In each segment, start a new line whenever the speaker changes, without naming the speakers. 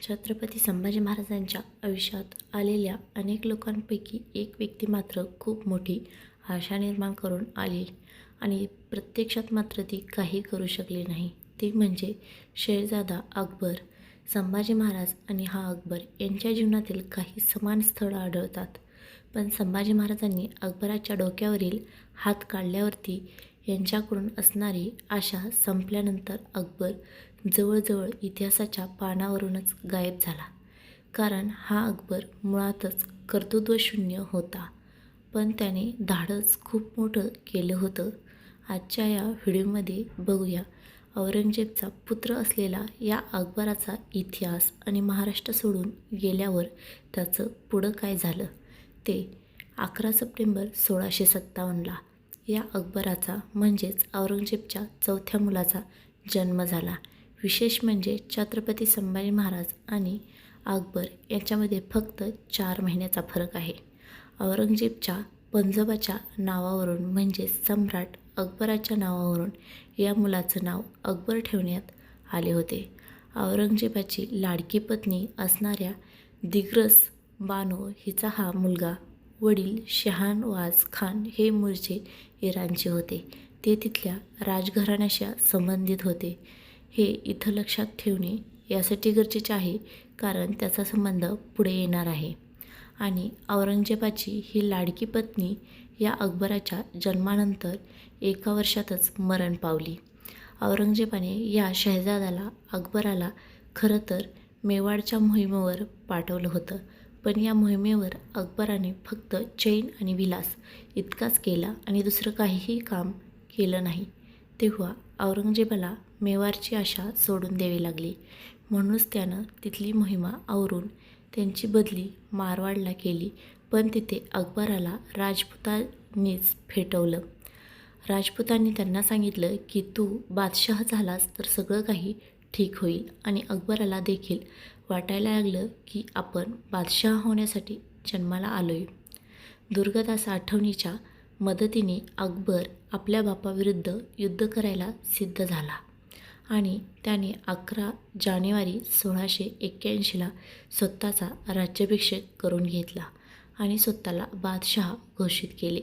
छत्रपती संभाजी महाराजांच्या आयुष्यात आलेल्या अनेक लोकांपैकी एक व्यक्ती मात्र खूप मोठी आशा निर्माण करून आली आणि प्रत्यक्षात मात्र ती काही करू शकली नाही. ती म्हणजे शेरजादा अकबर संभाजी महाराज आणि हा अकबर यांच्या जीवनातील काही समान स्थळं आढळतात. पण संभाजी महाराजांनी अकबराच्या डोक्यावरील हात काढल्यावरती यांच्याकडून असणारी आशा संपल्यानंतर अकबर जवळजवळ इतिहासाच्या पानावरूनच गायब झाला. कारण हा अकबर मुळातच कर्तृत्वशून्य होता. पण त्याने धाडस खूप मोठं केलं होतं. आजच्या या व्हिडिओमध्ये बघूया औरंगजेबचा पुत्र असलेला या अकबराचा इतिहास आणि महाराष्ट्र सोडून गेल्यावर त्याचं पुढं काय झालं? ते अकरा सप्टेंबर सोळाशे सत्तावन्नला या अकबराचा म्हणजेच औरंगजेबच्या चौथ्या मुलाचा जन्म झाला. विशेष म्हणजे छत्रपती संभाजी महाराज आणि अकबर यांच्यामध्ये फक्त चार महिन्याचा फरक आहे. औरंगजेबच्या पंजोबाच्या नावावरून म्हणजे सम्राट अकबराच्या नावावरून या मुलाचं नाव अकबर ठेवण्यात आले होते. औरंगजेबाची लाडकी पत्नी असणाऱ्या दिग्रस बानो हिचा हा मुलगा वडील शहानवाज खान हे मूळचे इराणचे होते. ते तिथल्या राजघराण्याशी संबंधित होते. हे इथं लक्षात ठेवणे यासाठी गरजेचे आहे कारण त्याचा संबंध पुढे येणार आहे. आणि औरंगजेबाची ही लाडकी पत्नी या अकबराच्या जन्मानंतर एका वर्षातच मरण पावली. औरंगजेबाने या शहजादाला अकबराला खरं तर मेवाडच्या मोहिमेवर पाठवलं होतं पण या मोहिमेवर अकबराने फक्त चैन आणि विलास इतकाच केला आणि दुसरं काहीही काम केलं नाही. तेव्हा औरंगजेबाला मेवारची आशा सोडून द्यावी लागली. म्हणूनच त्यानं तिथली मोहिमा आवरून त्यांची बदली मारवाडला केली. पण तिथे अकबराला राजपुतांनीच फेटवलं. राजपुतांनी त्यांना सांगितलं की तू बादशाह झालास तर सगळं काही ठीक होईल आणि अकबराला देखील वाटायला लागलं की आपण बादशाह होण्यासाठी जन्माला आलो आहे दुर्गदास आठवणीच्या मदतीने अकबर आपल्या बापाविरुद्ध युद्ध करायला सिद्ध झाला. आणि त्याने अकरा जानेवारी सोळाशे एक्क्याऐंशीला स्वतःचा राज्याभिषेक करून घेतला आणि स्वतःला बादशाह घोषित केले.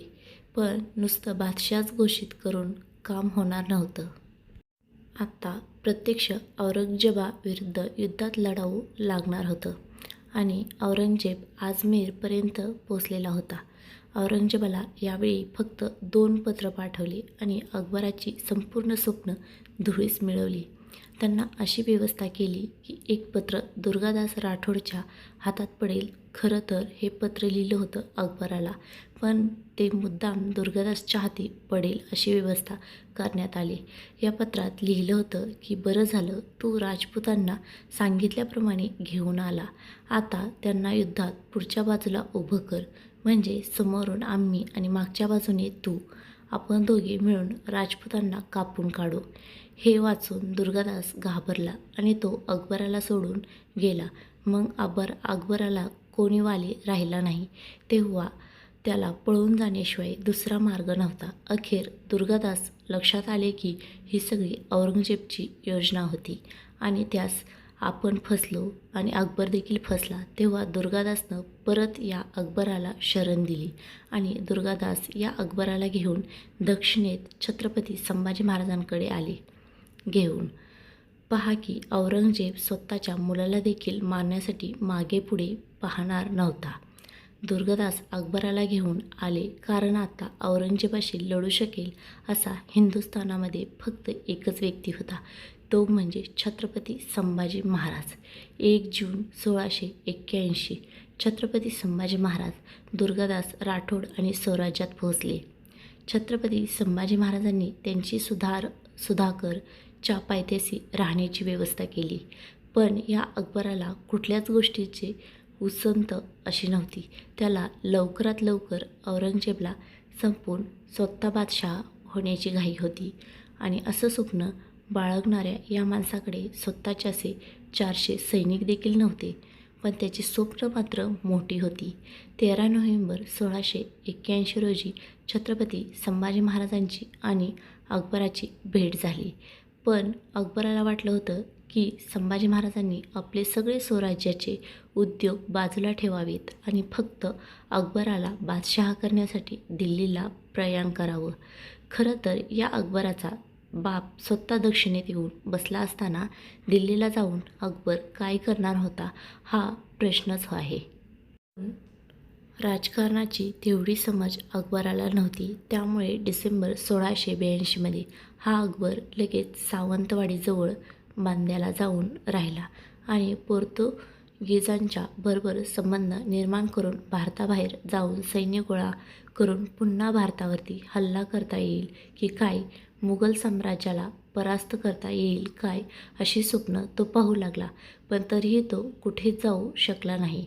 पण नुसतं बादशाहच घोषित करून काम होणार नव्हतं. आत्ता प्रत्यक्ष औरंगजेबाविरुद्ध युद्धात लढावू लागणार होतं आणि औरंगजेब आजमेरपर्यंत पोचलेला होता. औरंगजेबाला यावेळी फक्त दोन पत्र पाठवली आणि अकबराची संपूर्ण स्वप्न धुळीस मिळवली. त्यांना अशी व्यवस्था केली की एक पत्र दुर्गादास राठोडच्या हातात पडेल. खरं तर हे पत्र लिहिलं होतं अकबराला पण ते मुद्दाम दुर्गादासच्या हाती पडेल अशी व्यवस्था करण्यात आली. या पत्रात लिहिलं होतं की बरं झालं तू राजपूतांना सांगितल्याप्रमाणे घेऊन आला. आता त्यांना युद्धात पुढच्या बाजूला उभं कर. म्हणजे समोरून आम्ही आणि मागच्या बाजूने तू आपण दोघे मिळून राजपुतांना कापून काढू. हे वाचून दुर्गादास घाबरला आणि तो अकबराला सोडून गेला. मग अकबर अकबराला कोणी वाले राहिला नाही. तेव्हा त्याला पळून जाण्याशिवाय दुसरा मार्ग नव्हता. अखेर दुर्गादास लक्षात आले की ही सगळी औरंगजेबची योजना होती आणि त्यास आपण फसलो आणि अकबर देखील फसला तेव्हा दुर्गादासनं परत या अकबराला शरण दिली आणि दुर्गादास या अकबराला घेऊन दक्षिणेत छत्रपती संभाजी महाराजांकडे आले. घेऊन पहा की औरंगजेब स्वतःच्या मुलाला देखील मारण्यासाठी मागे पुढे पाहणार नव्हता. दुर्गादास अकबराला घेऊन आले कारण आता औरंगजेबाशी लढू शकेल असा हिंदुस्थानामध्ये फक्त एकच व्यक्ती होता. तो म्हणजे छत्रपती संभाजी महाराज. एक जून सोळाशे एक्क्याऐंशी छत्रपती संभाजी महाराज दुर्गादास राठोड आणि स्वराज्यात पोहोचले. छत्रपती संभाजी महाराजांनी त्यांची सुधार सुधाकरच्या पायथ्याशी राहण्याची व्यवस्था केली. पण या अकबराला कुठल्याच गोष्टीचे उसंत अशी नव्हती. त्याला लवकरात लवकर औरंगजेबला संपून स्वतः बादशाह होण्याची घाई होती. आणि असं स्वप्न बाळगणाऱ्या या माणसाकडे स्वतःचे असे चारशे सैनिक देखील नव्हते पण त्याची स्वप्न मात्र मोठी होती. तेरा नोव्हेंबर सोळाशे एक्क्याऐंशी रोजी छत्रपती संभाजी महाराजांची आणि अकबराची भेट झाली. पण अकबराला वाटलं होतं की संभाजी महाराजांनी आपले सगळे स्वराज्याचे उद्योग बाजूला ठेवावेत आणि फक्त अकबराला बादशहा करण्यासाठी दिल्लीला प्रयाण करावं. खरं तर या अकबराचा बाप स्वतः दक्षिणेत येऊन बसला असताना दिल्लीला जाऊन अकबर काय करणार होता हा प्रश्नच आहे. राजकारणाची तेवढी समज अकबराला नव्हती त्यामुळे डिसेंबर सोळाशे ब्याऐंशीमध्ये हा अकबर लगेच सावंतवाडीजवळ बांद्याला जाऊन राहिला आणि गिजांच्या बरोबर संबंध निर्माण करून भारताबाहेर जाऊन सैन्य गोळा करून पुन्हा भारतावरती हल्ला करता येईल की काय? मुघल साम्राज्याला परास्त करता येईल काय? अशी स्वप्न तो पाहू लागला पण तरीही तो कुठे जाऊ शकला नाही.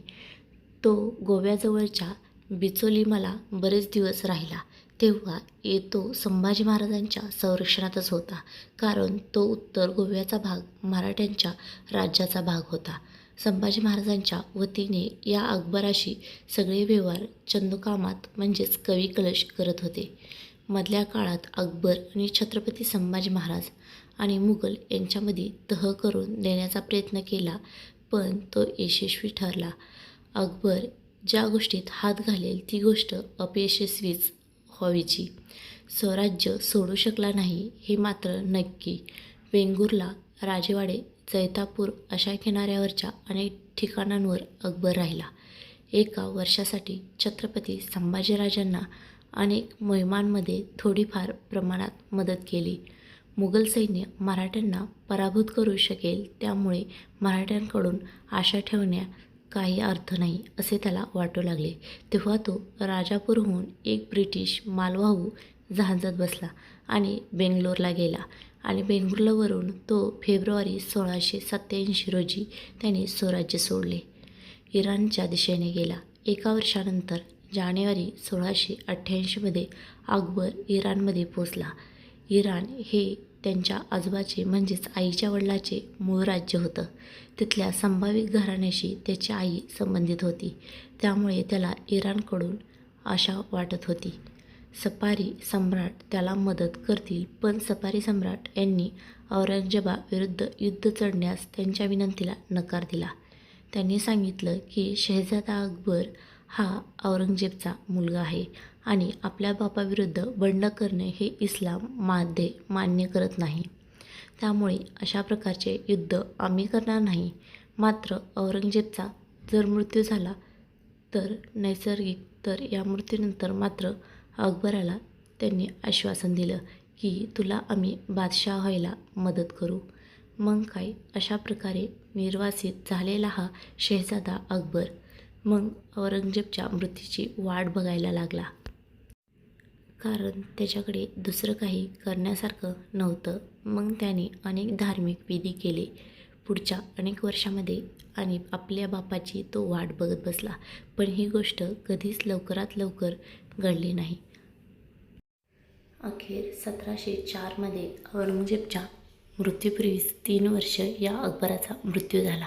तो गोव्याजवळच्या बिचोलीमाला बरेच दिवस राहिला. तेव्हा येतो संभाजी महाराजांच्या संरक्षणातच होता कारण तो उत्तर गोव्याचा भाग मराठ्यांच्या राज्याचा भाग होता. संभाजी महाराजांच्या वतीने या अकबराशी सगळे व्यवहार चंदुकामात म्हणजेच कवी कलश करत होते. मधल्या काळात अकबर आणि छत्रपती संभाजी महाराज आणि मुघल यांच्यामध्ये तह करून देण्याचा प्रयत्न केला पण तो यशस्वी ठरला. अकबर ज्या गोष्टीत हात घालेल ती गोष्ट अपयशस्वीच व्हावीची. स्वराज्य सोडू शकला नाही हे मात्र नक्की. वेंगुर्ला राजेवाडे जैतापूर अशा किनाऱ्यावरच्या अनेक ठिकाणांवर अकबर राहिला. एका वर्षासाठी छत्रपती संभाजीराजांना अनेक मोहिमांमध्ये थोडीफार प्रमाणात मदत केली. मुघल सैन्य मराठ्यांना पराभूत करू शकेल त्यामुळे मराठ्यांकडून आशा ठेवण्या काही अर्थ नाही असे त्याला वाटू लागले. तेव्हा तो राजापूरहून एक ब्रिटिश मालवाहू जहाजात बसला आणि बेंगलोरला गेला. आणि बेंगुर्लावरून तो फेब्रुवारी सोळाशे सत्याऐंशी रोजी त्याने स्वराज्य सोडले. इराणच्या दिशेने गेला. एका वर्षानंतर जानेवारी सोळाशे अठ्ठ्याऐंशीमध्ये अकबर इराणमध्ये पोचला इराण हे त्यांच्या आजोबाचे म्हणजेच आईच्या वडिलाचे मूळ राज्य होतं. तिथल्या संभावित घराण्याशी त्याची आई संबंधित होती. त्यामुळे त्याला इराणकडून आशा वाटत होती. सपारी सम्राट त्याला मदत करतील. पण सपारी सम्राट यांनी औरंगजेबाविरुद्ध युद्ध चढण्यास त्यांच्या विनंतीला नकार दिला. त्यांनी सांगितलं की शहजादा अकबर हा औरंगजेबचा मुलगा आहे आणि आपल्या बापाविरुद्ध बंड करणे हे इस्लाम माध्ये मान्य करत नाही. त्यामुळे अशा प्रकारचे युद्ध आम्ही करणार नाही. मात्र औरंगजेबचा जर मृत्यू झाला तर नैसर्गिक तर या मृत्यूनंतर मात्र अकबराला त्यांनी आश्वासन दिलं की तुला आम्ही बादशाह व्हायला मदत करू. मग काय? अशा प्रकारे निर्वासित झालेला हा शहजादा अकबर. मग औरंगजेबच्या मृत्यूची वाट बघायला लागला. कारण त्याच्याकडे दुसरं काही करण्यासारखं नव्हतं. मग त्याने अनेक धार्मिक विधी केले. पुढच्या अनेक वर्षामध्ये आणि आपल्या बापाची तो वाट बघत बसला. पण ही गोष्ट कधीच लवकरात लवकर घडली नाही. अखेर सतराशे चारमध्ये औरंगजेबच्या मृत्यूपूर्वीच तीन वर्ष या अकबराचा मृत्यू झाला.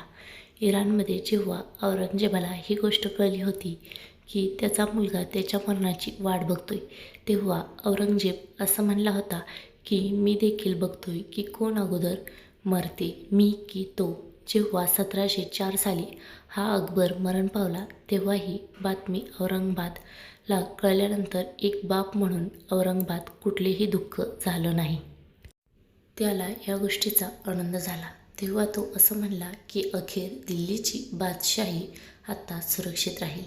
इराणमध्ये जेव्हा औरंगजेबाला ही गोष्ट कळली होती की त्याचा मुलगा त्याच्या मरणाची वाट बघतोय तेव्हा औरंगजेब असं म्हणला होता की मी देखील बघतोय की कोण अगोदर मरते मी की तो. जेव्हा सतराशे चार साली हा अकबर मरण पावला तेव्हा ही बातमी ला कळल्यानंतर एक बाप म्हणून औरंगाबाद कुठलेही दुःख झालं नाही. त्याला या गोष्टीचा आनंद झाला. तेव्हा तो असं म्हणला की अखेर दिल्लीची बादशाही आता सुरक्षित राहील.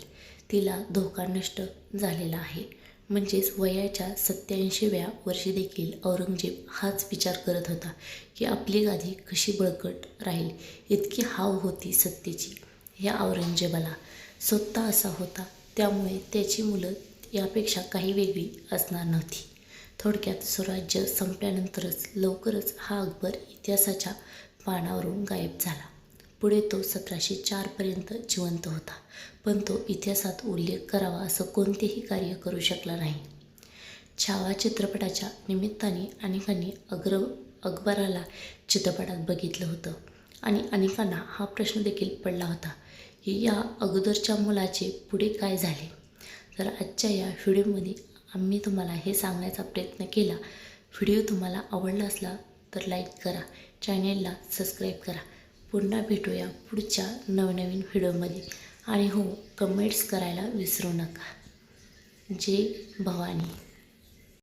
तिला धोका नष्ट झालेला आहे. म्हणजेच वयाच्या सत्याऐंशीव्या वर्षी देखील औरंगजेब हाच विचार करत होता की आपली गादी कशी बळकट राहील? इतकी हाव होती सत्तेची या औरंगजेबाला. स्वतः असा होता त्यामुळे त्याची मुलं यापेक्षा काही वेगळी असणार नव्हती. थोडक्यात स्वराज्य संपल्यानंतरच लवकरच हा अकबर इतिहासाच्या पानावरून गायब झाला. पुढे तो सतराशे चारपर्यंत जिवंत होता पण तो इतिहासात उल्लेख करावा असं कोणतेही कार्य करू शकला नाही. छावा चित्रपटाच्या निमित्ताने अनेकांनी अग्र अकबराला चित्रपटात बघितलं होतं आणि अनेकांना हा प्रश्न देखील पडला होता. ही या अगोदरच्या मुलाचे पुढे काय झाले? तर आजच्या या व्हिडिओमध्ये आम्ही तुम्हाला हे सांगण्याचा प्रयत्न केला. व्हिडिओ तुम्हाला आवडला असला तर लाईक करा चॅनेलला सबस्क्राईब करा. पुन्हा भेटूया पुढच्या नवनवीन व्हिडिओमध्ये. आणि हो कमेंट्स करायला विसरू नका. जय भवानी.